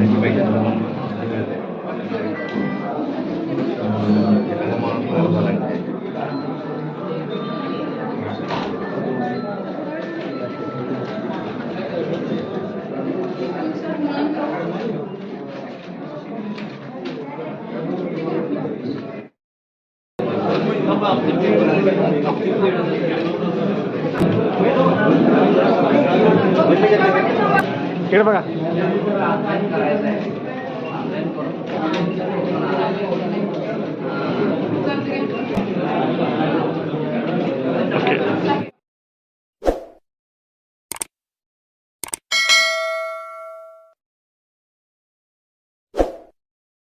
ಆಯ್ತು इकडे बघा